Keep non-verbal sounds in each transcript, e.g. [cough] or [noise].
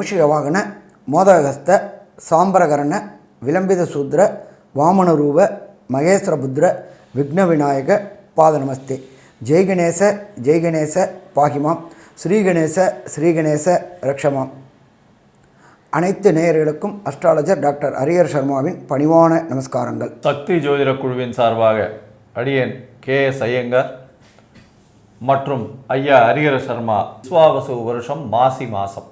மூஷிகவாகன மோதகஸ்த சாம்பரகரண விளம்பித சூத்ர வாமனரூப மகேஸ்வரபுத்ர விக்ன விநாயக பாத ஜெய்கணேச ஜெய்கணேச பாகிமாம். ஸ்ரீகணேச ஸ்ரீகணேச ரக்ஷமாம். அனைத்து நேயர்களுக்கும் அஸ்ட்ராலஜர் டாக்டர் ஹரியர் சர்மாவின் பணிவான நமஸ்காரங்கள். சக்தி ஜோதிட குழுவின் சார்பாக அடியேன் கே எஸ் ஐயங்கார் மற்றும் ஐயா ஹரிஹர சர்மா விஸ்வாவசு வருஷம் மாசி மாதம்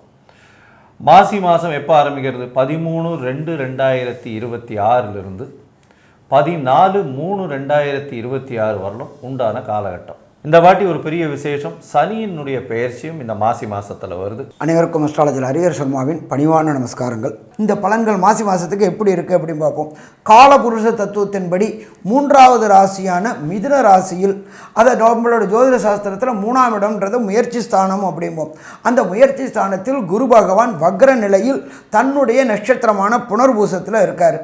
மாசி மாதம் எப்போ ஆரம்பிக்கிறது? பதிமூணு ரெண்டு ரெண்டாயிரத்தி இருபத்தி ஆறிலிருந்து பதினாலு மூணு ரெண்டாயிரத்தி இருபத்தி ஆறு வரலும் உண்டான காலகட்டம். இந்த வாட்டி ஒரு பெரிய விசேஷம். சனியினுடைய பெயர்ச்சியும் இந்த மாசி மாசத்துல வருது. அனைவருக்கும் அஸ்ட்ராலஜர் ஹரிஹர் சர்மாவின் பணிவான நமஸ்காரங்கள். இந்த பலன்கள் மாசி மாதத்துக்கு எப்படி இருக்குது அப்படின்னு பார்ப்போம். காலபுருஷ தத்துவத்தின்படி மூன்றாவது ராசியான மிதுன ராசியில் அதை நம்மளோட ஜோதிட சாஸ்திரத்தில் மூணாம் இடம்ன்றது முயற்சி ஸ்தானம் அப்படிம்போம். அந்த முயற்சி ஸ்தானத்தில் குரு பகவான் வக்ர நிலையில் தன்னுடைய நட்சத்திரமான புனர்பூசத்தில் இருக்கார்.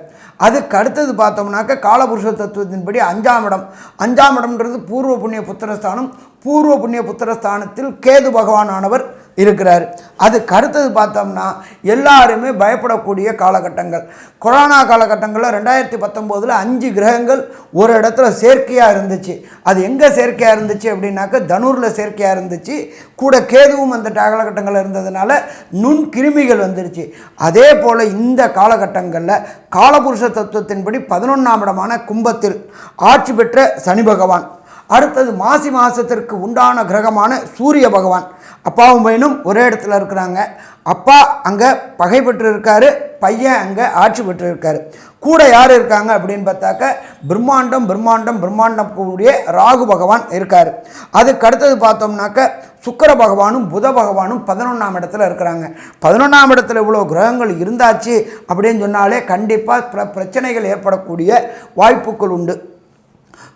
அதுக்கு அடுத்தது பார்த்தோம்னாக்க காலபுருஷ தத்துவத்தின்படி அஞ்சாம் இடம். அஞ்சாம் இடம்ன்றது பூர்வ புண்ணிய புத்திர ஸ்தானம் பூர்வ புண்ணிய புத்திரஸ்தானத்தில் கேது பகவானானவர் இருக்கிறார். அதுக்கு அடுத்தது பார்த்தோம்னா எல்லாருமே பயப்படக்கூடிய காலகட்டங்கள். கொரோனா காலகட்டங்களில் ரெண்டாயிரத்தி பத்தொம்போதில் அஞ்சு கிரகங்கள் ஒரு இடத்துல செயற்கையாக இருந்துச்சு. அது எங்கே செயற்கையாக இருந்துச்சு அப்படின்னாக்க தனூரில் செயற்கையாக இருந்துச்சு. கூட கேதுவும் அந்த காலகட்டங்களில் இருந்ததுனால நுண் கிருமிகள் வந்துருச்சு. அதே போல் இந்த காலகட்டங்களில் காலபுருஷ தத்துவத்தின்படி பதினொன்றாம் இடமான கும்பத்தில் ஆட்சி பெற்ற சனி பகவான். அடுத்தது மாசி மாதத்திற்கு உண்டான கிரகமான சூரிய பகவான். அப்பாவும் பையனும் ஒரே இடத்துல இருக்கிறாங்க. அப்பா அங்கே பகை பெற்று இருக்காரு பையன் அங்கே ஆட்சி பெற்று இருக்காரு கூட யார் இருக்காங்க அப்படின்னு பார்த்தாக்க பிரம்மாண்டம் பிரம்மாண்டம் பிரம்மாண்டம் கூடிய ராகு பகவான் இருக்கார். அதுக்கு அடுத்தது பார்த்தோம்னாக்க சுக்கர பகவானும் புத பகவானும் பதினொன்றாம் இடத்துல இருக்கிறாங்க. பதினொன்றாம் இடத்துல இவ்வளோ கிரகங்கள் இருந்தாச்சு அப்படின்னு சொன்னாலே கண்டிப்பாக பிர பிரச்சனைகள் ஏற்படக்கூடிய வாய்ப்புகள் உண்டு.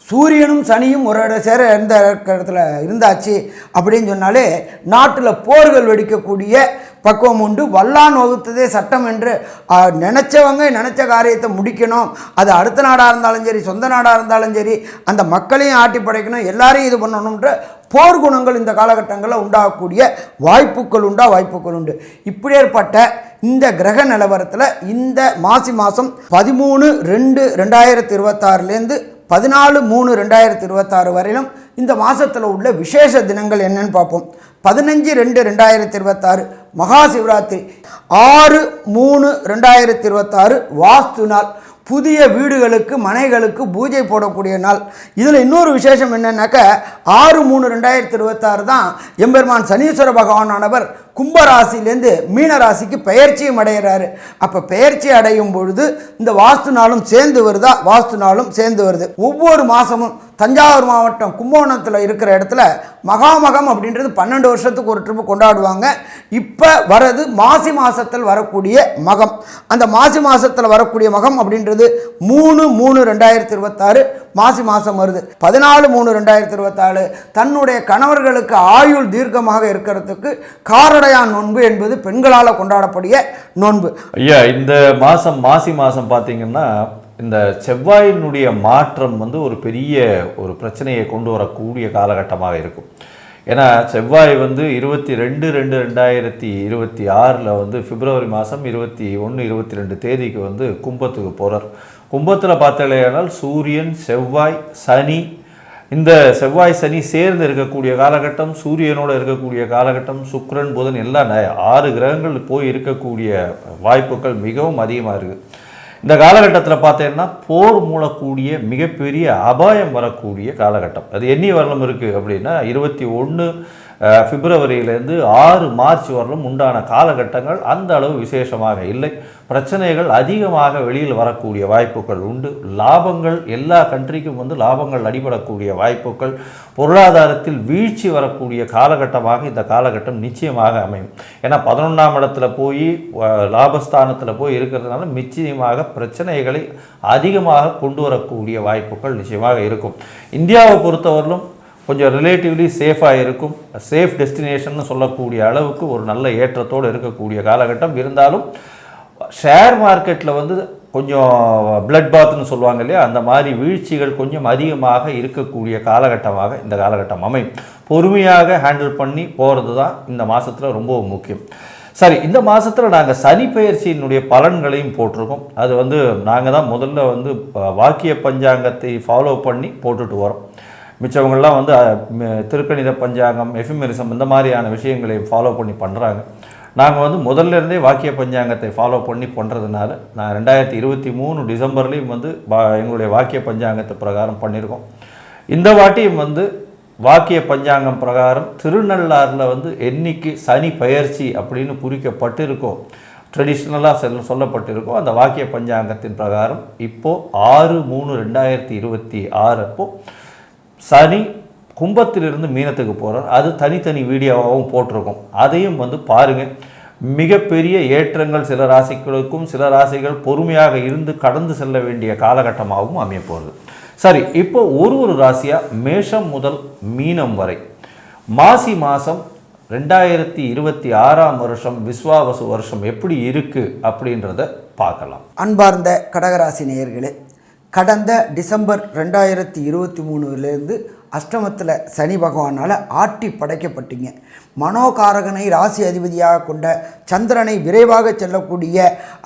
சூரியனும் சனியும் ஒரு இடம் சேர எந்த இடத்துல இருந்தாச்சு அப்படின்னு சொன்னாலே நாட்டில் போர்கள் வெடிக்கக்கூடிய பக்குவம் உண்டு. வல்லான் வகுத்ததே சட்டம் என்று நினச்சவங்க நினச்ச காரியத்தை முடிக்கணும். அது அடுத்த நாடாக இருந்தாலும் சரி சொந்த நாடாக இருந்தாலும் சரி அந்த மக்களையும் ஆட்டி படைக்கணும் எல்லாரையும் இது பண்ணணுன்ற போர் குணங்கள் இந்த காலகட்டங்களில் உண்டாகக்கூடிய வாய்ப்புகள் உண்டா? வாய்ப்புகள் உண்டு. இப்படியேற்பட்ட இந்த கிரக நிலவரத்தில் இந்த மாசி மாதம் பதிமூணு ரெண்டு ரெண்டாயிரத்தி இருபத்தாறுலேருந்து பதினாலு மூணு ரெண்டாயிரத்தி இருபத்தாறு வரையிலும் இந்த மாதத்தில் உள்ள விசேஷ தினங்கள் என்னன்னு பார்ப்போம். பதினஞ்சு ரெண்டு ரெண்டாயிரத்தி இருபத்தாறு மகா சிவராத்திரி. ஆறு மூணு ரெண்டாயிரத்தி இருபத்தாறு வாஸ்து நாள். புதிய வீடுகளுக்கு மனைகளுக்கு பூஜை போடக்கூடிய நாள். இதில் இன்னொரு விசேஷம் என்னென்னாக்க ஆறு மூணு ரெண்டாயிரத்தி இருபத்தாறு தான் எம்பெருமான் சனீஸ்வர பகவானானவர் கும்பராசிலேருந்து மீனராசிக்கு பெயர்ச்சியும் அடைகிறாரு. அப்போ பெயர்ச்சி அடையும் பொழுது இந்த வாஸ்து நாளும் சேர்ந்து வருதா? வாஸ்து நாளும் சேர்ந்து வருது. ஒவ்வொரு மாதமும் தஞ்சாவூர் மாவட்டம் கும்பகோணத்தில் இருக்கிற இடத்துல மகாமகம் அப்படின்றது பன்னெண்டு வருஷத்துக்கு ஒரு ட்ரிப்பு கொண்டாடுவாங்க. இப்போ வரது மாசி மாதத்தில் வரக்கூடிய மகம். அந்த மாசி மாதத்தில் வரக்கூடிய மகம் அப்படின்றது மூணு மூணு ரெண்டாயிரத்தி இருபத்தாறு மாசி மாதம் வருது. பதினாலு மூணு ரெண்டாயிரத்தி இருபத்தாறு தன்னுடைய கணவர்களுக்கு ஆயுள் தீர்க்கமாக இருக்கிறதுக்கு காரடையான் நோன்பு என்பது பெண்களால் கொண்டாடக்கூடிய நோன்பு. ஐயா இந்த மாதம் மாசி மாதம் பார்த்தீங்கன்னா இந்த செவ்வாயினுடைய மாற்றம் வந்து ஒரு பெரிய ஒரு பிரச்சனையை கொண்டு வரக்கூடிய காலகட்டமாக இருக்கும். ஏன்னா செவ்வாய் வந்து இருபத்தி ரெண்டு ரெண்டு ரெண்டாயிரத்தி இருபத்தி ஆறில் வந்து பிப்ரவரி மாதம் இருபத்தி ஒன்று இருபத்தி ரெண்டு தேதிக்கு வந்து கும்பத்துக்கு போகிறார் கும்பத்தில் பார்த்தாலேயானால் சூரியன் செவ்வாய் சனி இந்த செவ்வாய் சனி சேர்ந்து இருக்கக்கூடிய காலகட்டம் சூரியனோட இருக்கக்கூடிய காலகட்டம் சுக்ரன் புதன் எல்லாம் ந- ஆறு கிரகங்கள் போய் இருக்கக்கூடிய வாய்ப்புகள் மிகவும் அதிகமாக இருக்குது இந்த காலகட்டத்தில் பார்த்தீங்கன்னா போர் மூலக்கூடிய மிகப்பெரிய அபாயம் வரக்கூடிய காலகட்டம். அது எண்ணி வரலும் இருக்குது அப்படின்னா இருபத்தி ஒன்று பிப்ரவரியிலேருந்து ஆறு மார்ச் வரலும் உண்டான காலகட்டங்கள் அந்த அளவு விசேஷமாக இல்லை. பிரச்சனைகள் அதிகமாக வெளியில் வரக்கூடிய வாய்ப்புகள் உண்டு. லாபங்கள் எல்லா கண்ட்ரிக்கும் வந்து லாபங்கள் அடிபடக்கூடிய வாய்ப்புகள். பொருளாதாரத்தில் வீழ்ச்சி வரக்கூடிய காலகட்டமாக இந்த காலகட்டம் நிச்சயமாக அமையும். ஏன்னா பதினொன்றாம் இடத்துல போய் லாபஸ்தானத்தில் போய் இருக்கிறதுனால நிச்சயமாக பிரச்சனைகளை அதிகமாக கொண்டு வரக்கூடிய வாய்ப்புகள் நிச்சயமாக இருக்கும். இந்தியாவை பொறுத்தவரையிலும் கொஞ்சம் ரிலேட்டிவ்லி சேஃபாக இருக்கும். சேஃப் டெஸ்டினேஷன் சொல்லக்கூடிய அளவுக்கு ஒரு நல்ல ஏற்றத்தோடு இருக்கக்கூடிய காலகட்டம். இருந்தாலும் ஷேர் மார்க்கெட்டில் வந்து கொஞ்சம் பிளட் பாத்னு சொல்லுவாங்க இல்லையா? அந்த மாதிரி வீழ்ச்சிகள் கொஞ்சம் அதிகமாக இருக்கக்கூடிய காலகட்டமாக இந்த காலகட்டம் அமையும். பொறுமையாக ஹேண்டில் பண்ணி போகிறது தான் இந்த மாதத்தில் ரொம்ப முக்கியம். சரி இந்த மாதத்தில் நாங்கள் சனி பயிற்சியினுடைய பலன்களையும் போட்டிருக்கோம். அது வந்து நாங்கள் தான் முதல்ல வந்து வாக்கிய பஞ்சாங்கத்தை ஃபாலோ பண்ணி போட்டுட்டு வரோம். மிச்சவங்கள்லாம் வந்து திருக்கணித பஞ்சாங்கம் எஃபிமெரிசம் இந்த மாதிரியான விஷயங்களை ஃபாலோ பண்ணி பண்ணுறாங்க நாங்கள் வந்து முதல்ல இருந்தே வாக்கிய பஞ்சாங்கத்தை ஃபாலோ பண்ணி பண்ணுறதுனால நான் ரெண்டாயிரத்தி இருபத்தி மூணு டிசம்பர்லேயும் வந்து வா எங்களுடைய வாக்கிய பஞ்சாங்கத்தை பிரகாரம் பண்ணியிருக்கோம் இந்த வாட்டியும் வந்து வாக்கிய பஞ்சாங்கம் பிரகாரம் திருநள்ளாறில் வந்து என்னைக்கு சனி பயிற்சி அப்படின்னு குறிக்கப்பட்டிருக்கோ ட்ரெடிஷ்னலாக செல் சொல்லப்பட்டிருக்கோ அந்த வாக்கிய பஞ்சாங்கத்தின் பிரகாரம் இப்போது ஆறு மூணு ரெண்டாயிரத்தி இருபத்தி ஆறு அப்போது சனி கும்பத்திலிருந்து மீனத்துக்கு போகிறார் அது தனித்தனி வீடியோவாகவும் போட்டிருக்கும். அதையும் வந்து பாருங்கள் மிகப்பெரிய ஏற்றங்கள் சில ராசிகளுக்கும் சில ராசிகள் பொறுமையாக இருந்து கடந்து செல்ல வேண்டிய காலகட்டமாகவும் அமையப்போகுது. சரி இப்போ ஒரு ஒரு ராசியாக மேஷம் முதல் மீனம் வரை. மாசி மாதம் ரெண்டாயிரத்தி இருபத்தி ஆறாம் வருஷம் விஸ்வாவசு வருஷம் எப்படி இருக்குது அப்படின்றத பார்க்கலாம். அன்பார்ந்த கடகராசி நேயர்களே கடந்த டிசம்பர் ரெண்டாயிரத்தி இருபத்தி மூணுலேருந்து அஷ்டமத்தில் சனி பகவானால் ஆட்டி படைக்கப்பட்டீங்க. மனோகாரகனை ராசி அதிபதியாக கொண்ட சந்திரனை விரைவாக செல்லக்கூடிய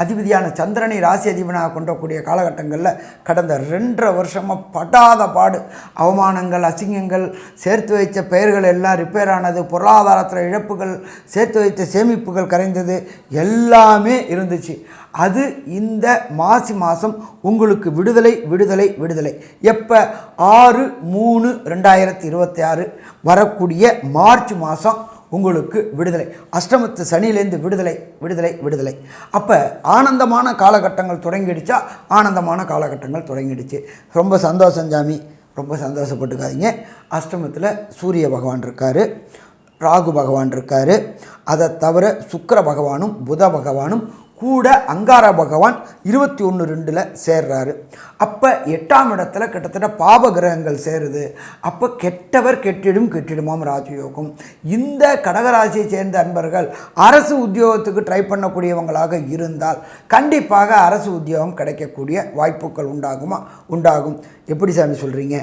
அதிபதியான சந்திரனை ராசி அதிபதியாக கொண்டக்கூடிய காலகட்டங்களில் கடந்த ரெண்டரை வருஷமாக படாத பாடு. அவமானங்கள் அசிங்கங்கள் சேர்த்து வைத்த பெயர்கள் எல்லாம் ரிப்பேர் ஆனது பொருளாதாரத்தில் இழப்புகள் சேர்த்து வைத்த சேமிப்புகள் கரைந்தது எல்லாமே இருந்துச்சு. அது இந்த மாசி மாதம் உங்களுக்கு விடுதலை விடுதலை விடுதலை. எப்போ? ஆறு மூணு ரெண்டாயிரத்தி இருபத்தி ஆறு வரக்கூடிய மார்ச் மாதம் உங்களுக்கு விடுதலை. அஷ்டமத்து சனியிலேருந்து விடுதலை விடுதலை விடுதலை. அப்போ ஆனந்தமான காலகட்டங்கள் தொடங்கிடுச்சா? ஆனந்தமான காலகட்டங்கள் தொடங்கிடுச்சு. ரொம்ப சந்தோஷம் சாமி. ரொம்ப சந்தோஷப்பட்டுக்காதீங்க. அஷ்டமத்தில் சூரிய பகவான் இருக்கார். ராகு பகவான் இருக்கார். அதை தவிர சுக்கர பகவானும் புத பகவானும் கூட அங்கார பகவான் இருபத்தி ஒன்று ரெண்டில் சேர்றாரு. அப்போ எட்டாம் இடத்துல கிட்டத்தட்ட பாப கிரகங்கள் சேருது. அப்போ கெட்டவர் கெட்டிடும் கெட்டிடுமாம் ராஜயோகம். இந்த கடகராசியை சேர்ந்த அன்பர்கள் அரசு உத்தியோகத்துக்கு ட்ரை பண்ணக்கூடியவங்களாக இருந்தால் கண்டிப்பாக அரசு உத்தியோகம் கிடைக்கக்கூடிய வாய்ப்புகள் உண்டாகுமா? உண்டாகும். எப்படி சாமி சொல்கிறீங்க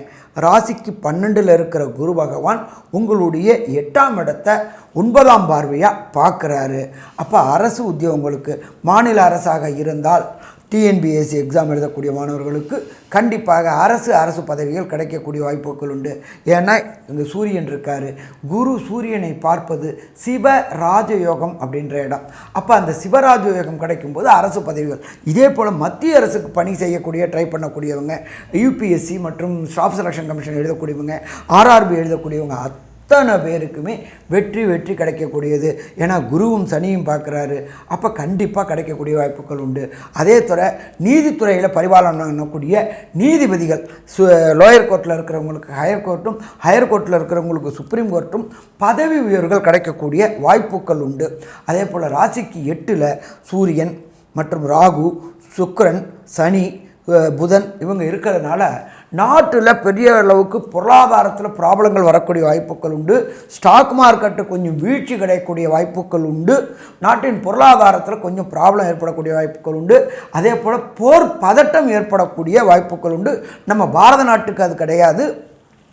ராசிக்கு பன்னெண்டில் இருக்கிற குரு பகவான் உங்களுடைய எட்டாம் இடத்தை ஒன்பதாம் பார்வையாக பார்க்குறாரு. அப்போ அரசு உத்தியோகங்களுக்கு மாநில அரசாக இருந்தால் டிஎன்பிஎஸ்சி எக்ஸாம் எழுதக்கூடிய மாணவர்களுக்கு கண்டிப்பாக அரசு அரசு பதவிகள் கிடைக்கக்கூடிய வாய்ப்புகள் உண்டு. ஏன்னா இங்கே சூரியன் இருக்கார். குரு சூரியனை பார்ப்பது சிவ ராஜயோகம் அப்படின்ற இடம். அப்போ அந்த சிவராஜயோகம் கிடைக்கும்போது அரசு பதவிகள். இதே போல் மத்திய அரசுக்கு பணி செய்யக்கூடிய ட்ரை பண்ணக்கூடியவங்க யூபிஎஸ்சி மற்றும் ஸ்டாஃப் செலெக்ஷன் கமிஷன் எழுதக்கூடியவங்க ஆர்ஆர்பி எழுதக்கூடியவங்க அத்தனை பேருக்குமே வெற்றி வெற்றி கிடைக்கக்கூடியது. ஏன்னா குருவும் சனியும் பார்க்குறாரு. அப்போ கண்டிப்பாக கிடைக்கக்கூடிய வாய்ப்புகள் உண்டு. அதே தவிர நீதித்துறையில் பரிபாலனம் பண்ணக்கூடிய நீதிபதிகள் சு லோயர் கோர்ட்டில் இருக்கிறவங்களுக்கு ஹையர் கோர்ட்டும் ஹையர் கோர்ட்டில் இருக்கிறவங்களுக்கு சுப்ரீம் கோர்ட்டும் பதவி உயர்வுகள் கிடைக்கக்கூடிய வாய்ப்புகள் உண்டு. அதே போல் ராசிக்கு எட்டில் சூரியன் மற்றும் ராகு சுக்கரன் சனி புதன் இவங்க இருக்கிறதுனால நாட்டில் பெரிய அளவுக்கு பொருளாதாரத்தில் ப்ராப்ளங்கள் வரக்கூடிய வாய்ப்புகள் உண்டு. ஸ்டாக் மார்க்கெட்டு கொஞ்சம் வீழ்ச்சி கிடைக்கக்கூடிய வாய்ப்புகள் உண்டு. நாட்டின் பொருளாதாரத்தில் கொஞ்சம் ப்ராப்ளம் ஏற்படக்கூடிய வாய்ப்புகள் உண்டு. அதே போல் போர் பதட்டம் ஏற்படக்கூடிய வாய்ப்புகள் உண்டு. நம்ம பாரத நாட்டுக்கு அது கிடையாது.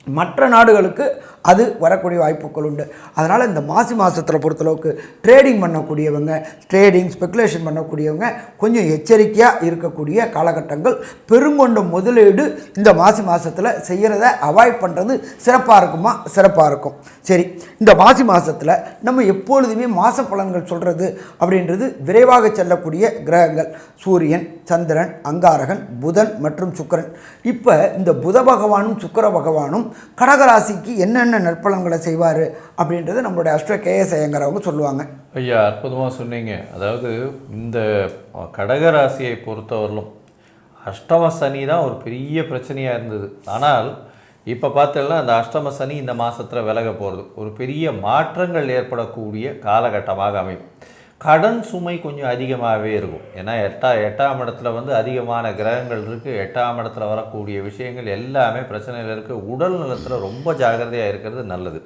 மற்ற நாடுகளுக்கு அது வரக்கூடிய வாய்ப்புகள் உண்டு. அதனால் இந்த மாசி மாதத்தில் பொறுத்தளவுக்கு ட்ரேடிங் பண்ணக்கூடியவங்க ட்ரேடிங் ஸ்பெகுலேஷன் பண்ணக்கூடியவங்க கொஞ்சம் எச்சரிக்கையாக இருக்கக்கூடிய காலகட்டங்கள். பெருங்கொண்ட முதலீடு இந்த மாசி மாதத்தில் செய்கிறத அவாய்ட் பண்ணுறது சிறப்பாக இருக்குமா? சிறப்பாக இருக்கும். சரி இந்த மாசி மாதத்தில் நம்ம எப்பொழுதுமே மாத பலன்கள் சொல்கிறது அப்படின்றது விரைவாக செல்லக்கூடிய கிரகங்கள். சூரியன் சந்திரன் அங்காரகன் புதன் மற்றும் சுக்கிரன். இப்போ இந்த புத பகவானும் சுக்கிர பகவானும் கடகராசிக்கு என்னென்ன நற்பலன்களை செய்வார் அப்படின்றது நம்மளுடைய அஷ்ட கேஎஸ் ஐயங்கிறவங்க சொல்லுவாங்க. ஐயா அற்புதமாக சொன்னீங்க. அதாவது இந்த கடகராசியை பொறுத்தவரையிலும் அஷ்டம சனி தான் ஒரு பெரிய பிரச்சனையாக இருந்தது. ஆனால் இப்போ பார்த்தோம்னா அந்த அஷ்டம சனி இந்த மாதத்தில் விலக போகிறது ஒரு பெரிய மாற்றங்கள் ஏற்படக்கூடிய காலகட்டமாக அமையும். கடன் சுமை கொஞ்சம் அதிகமாகவே இருக்கும். ஏன்னா எட்டா எட்டாம் இடத்துல வந்து அதிகமான கிரகங்கள் இருக்குது எட்டாம் இடத்துல வரக்கூடிய விஷயங்கள் எல்லாமே பிரச்சனையில் இருக்குது உடல் நலத்தில் ரொம்ப ஜாக்கிரதையாக இருக்கிறது நல்லது.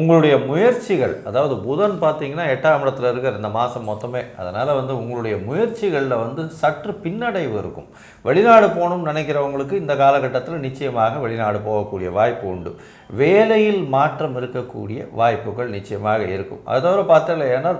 உங்களுடைய முயற்சிகள் அதாவது புதன் பார்த்தீங்கன்னா எட்டாம் இடத்துல இருக்கிற இந்த மாதம் மொத்தமே. அதனால் வந்து உங்களுடைய முயற்சிகளில் வந்து சற்று பின்னடைவு இருக்கும். வெளிநாடு போகணும்னு நினைக்கிறவங்களுக்கு இந்த காலகட்டத்தில் நிச்சயமாக வெளிநாடு போகக்கூடிய வாய்ப்பு உண்டு. வேலையில் மாற்றம் இருக்கக்கூடிய வாய்ப்புகள் நிச்சயமாக இருக்கும். அது தவிர பார்த்தல ஏன்னால்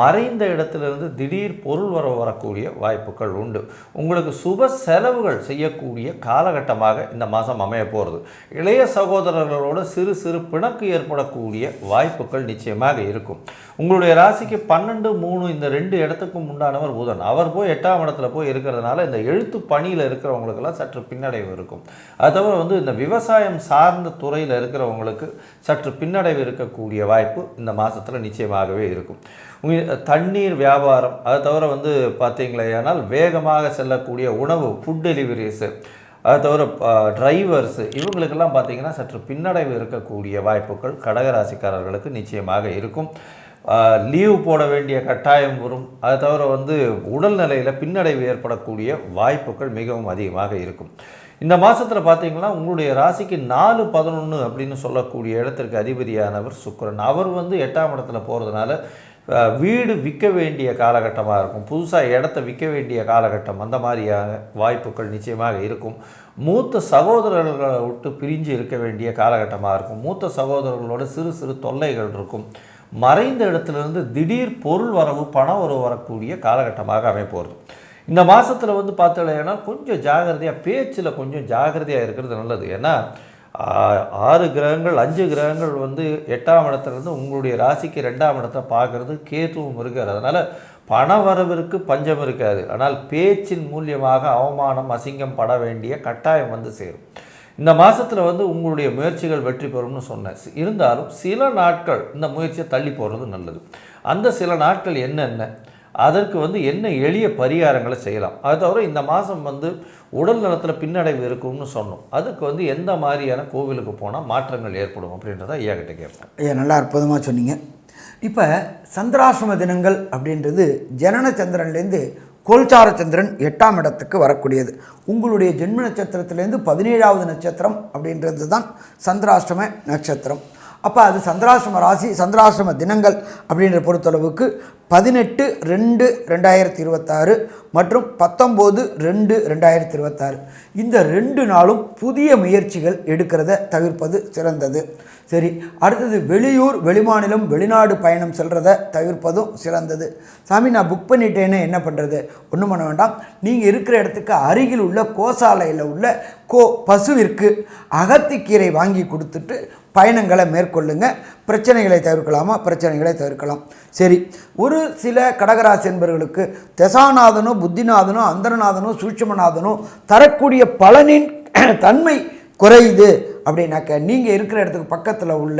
மறைந்த இடத்துலேருந்து திடீர் பொருள் வர வரக்கூடிய வாய்ப்புகள் உண்டு. உங்களுக்கு சுப செலவுகள் செய்யக்கூடிய காலகட்டமாக இந்த மாதம் அமைய போகிறது இளைய சகோதரர்களோட சிறு சிறு பிணக்கு ஏற்படக்கூடிய வாய்ப்புகள் நிச்சயமாக இருக்கும். உங்களுடைய ராசிக்கு பன்னெண்டு மூணு இந்த ரெண்டு இடத்துக்கும் உண்டானவர் புதன். அவர் போய் எட்டாம் இடத்துல போய் இருக்கிறதுனால இந்த எழுத்து பணியில் இருக்கிறவங்களுக்கெல்லாம் சற்று பின்னடைவு இருக்கும். அது தவிர வந்து இந்த விவசாயம் சார்ந்த துறையில் இருக்கிறவங்களுக்கு சற்று பின்னடைவு இருக்கக்கூடிய வாய்ப்பு இந்த மாதத்தில் நிச்சயமாகவே இருக்கும். தண்ணீர் வியாபாரம் அது தவிர வந்து பார்த்தீங்களேயானால் வேகமாக செல்லக்கூடிய உணவு ஃபுட் டெலிவரிஸு அது தவிர டிரைவர்ஸு இவங்களுக்கெல்லாம் பார்த்தீங்கன்னா சற்று பின்னடைவு இருக்கக்கூடிய வாய்ப்புகள் கடகராசிக்காரர்களுக்கு நிச்சயமாக இருக்கும். லீவ் போட வேண்டிய கட்டாயம் வரும். அதை தவிர வந்து உடல்நிலையில் பின்னடைவு ஏற்படக்கூடிய வாய்ப்புகள் மிகவும் அதிகமாக இருக்கும். இந்த மாதத்தில் பார்த்தீங்கன்னா உங்களுடைய ராசிக்கு நாலு பதினொன்று அப்படின்னு சொல்லக்கூடிய இடத்திற்கு அதிபதியானவர் சுக்கரன். அவர் வந்து எட்டாம் இடத்துல போகிறதுனால வீடு விற்க வேண்டிய காலகட்டமாக இருக்கும். புதுசாக இடத்த விற்க வேண்டிய காலகட்டம் அந்த மாதிரியான வாய்ப்புகள் நிச்சயமாக இருக்கும். மூத்த சகோதரர்களை விட்டு பிரிஞ்சு இருக்க வேண்டிய காலகட்டமாக இருக்கும். மூத்த சகோதரர்களோட சிறு சிறு தொல்லைகள் இருக்கும். மறைந்த இடத்துலேருந்து திடீர் பொருள் வரவு பண வரவு வரக்கூடிய காலகட்டமாக அமைப்போகிறது இந்த மாதத்தில் வந்து பார்த்தீங்கன்னா கொஞ்சம் ஜாகிரதையாக பேச்சில் கொஞ்சம் ஜாகிரதையாக இருக்கிறது நல்லது. ஏன்னா ஆறு கிரகங்கள் அஞ்சு கிரகங்கள் வந்து எட்டாம் இடத்துலேருந்து உங்களுடைய ராசிக்கு ரெண்டாம் இடத்தை பார்க்குறது கேதுவும் இருக்கார். அதனால் பண வரவிற்கு பஞ்சம் இருக்காது. ஆனால் பேச்சின் மூலியமாக அவமானம் அசிங்கம் பட வேண்டிய கட்டாயம் வந்து சேரும். இந்த மாதத்தில் வந்து உங்களுடைய முயற்சிகள் வெற்றி பெறும்னு சொன்னேன். இருந்தாலும் சில நாட்கள் இந்த முயற்சியை தள்ளி போகிறது நல்லது. அந்த சில நாட்கள் என்னென்ன? அதற்கு வந்து என்ன எளிய பரிகாரங்களை செய்யலாம். அது தவிர இந்த மாதம் வந்து உடல் நலத்தில் பின்னடைவு இருக்கும்னு சொன்னோம். அதுக்கு வந்து எந்த மாதிரியான கோவிலுக்கு போனால் மாற்றங்கள் ஏற்படும் அப்படின்றத ஐயா கிட்ட கேட்பேன் ஐயா நல்லா அற்புதமாக சொன்னீங்க. இப்போ சந்திராசிரம தினங்கள் அப்படின்றது ஜனன சந்திரன்லேருந்து கோல்சார சந்திரன் எட்டாம் இடத்துக்கு வரக்கூடியது. உங்களுடைய ஜென்ம நட்சத்திரத்திலேருந்து பதினேழாவது நட்சத்திரம் அப்படின்றது தான் சந்திராஷ்டம நட்சத்திரம். அப்போ அது சந்திராசிரம ராசி சந்திராசிரம தினங்கள் அப்படின்ற பொறுத்தளவுக்கு பதினெட்டு ரெண்டு ரெண்டாயிரத்தி இருபத்தாறு மற்றும் பத்தொம்போது ரெண்டு ரெண்டாயிரத்தி இருபத்தாறு இந்த ரெண்டு நாளும் புதிய முயற்சிகள் எடுக்கிறத தவிர்ப்பது சிறந்தது. சரி அடுத்தது வெளியூர் வெளிமாநிலம் வெளிநாடு பயணம் செல்கிறத தவிர்ப்பதும் சிறந்தது. சாமி நான் புக் பண்ணிட்டேன்னு என்ன பண்ணுறது ஒன்றும் பண்ண வேண்டாம். நீங்கள் இருக்கிற இடத்துக்கு அருகில் உள்ள கோசாலையில் உள்ள கோ பசுவிற்கு அகத்திக்கீரை வாங்கி கொடுத்துட்டு பயணங்களை மேற்கொள்ளுங்க. பிரச்சனைகளை தவிர்க்கலாமா? பிரச்சனைகளை தவிர்க்கலாம். சரி ஒரு சில கடகராசி என்பவர்களுக்கு தசாநாதனோ புத்திநாதனோ அந்தரநாதனோ சூட்சமநாதனோ தரக்கூடிய பலனின் [clears throat] தன்மை குறையுது அப்படின்னாக்க நீங்கள் இருக்கிற இடத்துக்கு பக்கத்தில் உள்ள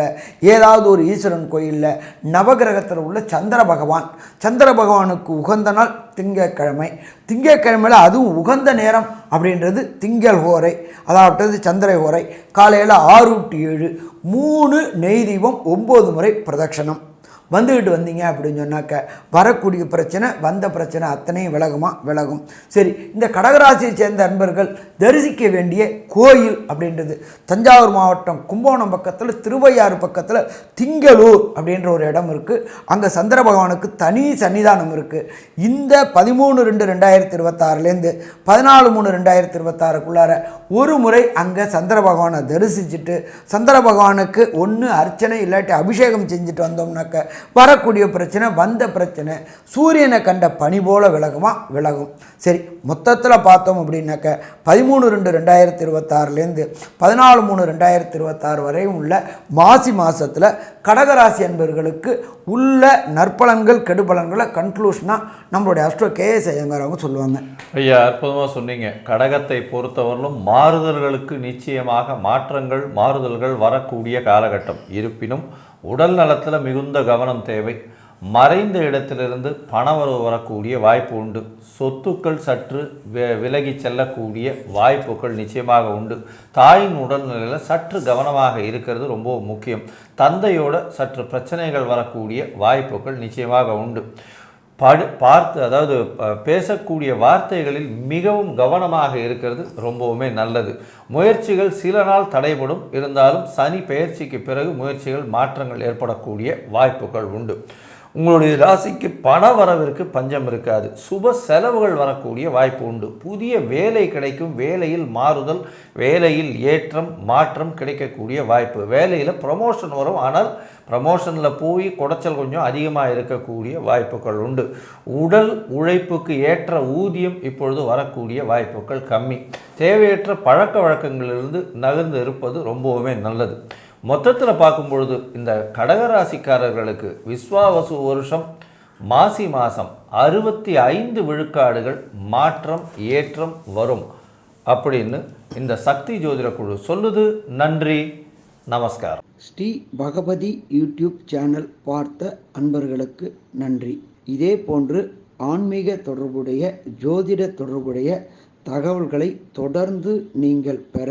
ஏதாவது ஒரு ஈஸ்வரன் கோயிலில் நவகிரகத்தில் உள்ள சந்திர பகவான். சந்திர பகவானுக்கு உகந்த நாள் திங்கட்கிழமை திங்கக்கிழமையில் அதுவும் உகந்த நேரம் அப்படின்றது திங்கள் ஹோரை அதாவது சந்திர ஹோரை காலையில் ஆறு டு ஏழு. மூணு நெய் தீபம் ஒம்பது முறை பிரதட்சணம். வந்துக்கிட்டு வந்தீங்க அப்படின்னு சொன்னாக்க வரக்கூடிய பிரச்சனை வந்த பிரச்சனை அத்தனையும் விலகுமா? விலகும். சரி இந்த கடகராசியை சேர்ந்த அன்பர்கள் தரிசிக்க வேண்டிய கோயில் அப்படின்றது தஞ்சாவூர் மாவட்டம் கும்பகோணம் பக்கத்தில் திருவையாறு பக்கத்தில் திங்களூர் அப்படின்ற ஒரு இடம் இருக்குது அங்கே சந்திர பகவானுக்கு தனி சன்னிதானம் இருக்குது இந்த பதிமூணு ரெண்டு ரெண்டாயிரத்தி இருபத்தாறுலேருந்து பதினாலு மூணு ரெண்டாயிரத்தி இருபத்தாறுக்குள்ளார ஒரு முறை அங்கே சந்திர பகவானை தரிசிச்சுட்டு சந்திர பகவானுக்கு ஒன்று அர்ச்சனை இல்லாட்டி அபிஷேகம் செஞ்சுட்டு வந்தோம்னாக்க வரக்கூடிய பிரச்சனை வந்த பிரச்சனை சூரியனை கண்ட பனி போல விலகுமா? விலகும். சரி மொத்தத்தில் பார்த்தோம் அப்படின்னாக்க பதிமூணு ரெண்டு ரெண்டாயிரத்தி இருபத்தாறுலேருந்து பதினாலு மூணு ரெண்டாயிரத்தி இருபத்தாறு வரையும் உள்ள மாசி மாதத்தில் கடகராசி அன்பர்களுக்கு உள்ள நற்பலன்கள் கெடுபலன்களை கன்க்ளூஷனாக நம்மளுடைய அஸ்ட்ரோ கேஎஸ் ஐயங்கார் அவங்க சொல்லுவாங்க. ஐயா அற்புதமாக சொன்னீங்க. கடகத்தை பொறுத்தவரையிலும் மாறுதல்களுக்கு நிச்சயமாக மாற்றங்கள் மாறுதல்கள் வரக்கூடிய காலகட்டம். இருப்பினும் உடல் நலத்தில் மிகுந்த கவனம் தேவை. மறைந்த இடத்திலிருந்து பணம் வரக்கூடிய வாய்ப்பு உண்டு. சொத்துக்கள் சற்று விலகி செல்லக்கூடிய வாய்ப்புகள் நிச்சயமாக உண்டு. தாயின் உடல்நிலையில் சற்று கவனமாக இருக்கிறது ரொம்ப முக்கியம். தந்தையோட சற்று பிரச்சனைகள் வரக்கூடிய வாய்ப்புகள் நிச்சயமாக உண்டு. படு பார்த்து அதாவது பேசக்கூடிய வார்த்தைகளில் மிகவும் கவனமாக இருக்கிறது ரொம்பவுமே நல்லது. முயற்சிகள் சில நாள் தடைபடும். இருந்தாலும் சனி பயிற்சிக்கு பிறகு முயற்சிகள் மாற்றங்கள் ஏற்படக்கூடிய வாய்ப்புகள் உண்டு. உங்களுடைய ராசிக்கு பண வரவிற்கு பஞ்சம் இருக்காது. சுப செலவுகள் வரக்கூடிய வாய்ப்பு உண்டு. புதிய வேலை கிடைக்கும். வேலையில் மாறுதல் வேலையில் ஏற்றம் மாற்றம் கிடைக்கக்கூடிய வாய்ப்பு. வேலையில் ப்ரமோஷன் வரும். ஆனால் ப்ரமோஷனில் போய் குடைச்சல் கொஞ்சம் அதிகமாக இருக்கக்கூடிய வாய்ப்புகள் உண்டு. உடல் உழைப்புக்கு ஏற்ற ஊதியம் இப்பொழுது வரக்கூடிய வாய்ப்புகள் கம்மி. தேவையற்ற பழக்க வழக்கங்களிலிருந்து நகர்ந்து இருப்பது ரொம்பவுமே நல்லது. மொத்தத்தில் பார்க்கும் பொழுது இந்த கடகராசிக்காரர்களுக்கு விஸ்வாவசு வருஷம் மாசி மாதம் அறுபத்தி ஐந்து விழுக்காடுகள் மாற்றம் ஏற்றம் வரும் அப்படின்னு இந்த சக்தி ஜோதிட குழு சொல்லுது. நன்றி நமஸ்காரம். ஸ்ரீ பகவதி யூடியூப் சேனல் பார்த்த அன்பர்களுக்கு நன்றி. இதே போன்று ஆன்மீக தொடர்புடைய ஜோதிட தொடர்புடைய தகவல்களை தொடர்ந்து நீங்கள் பெற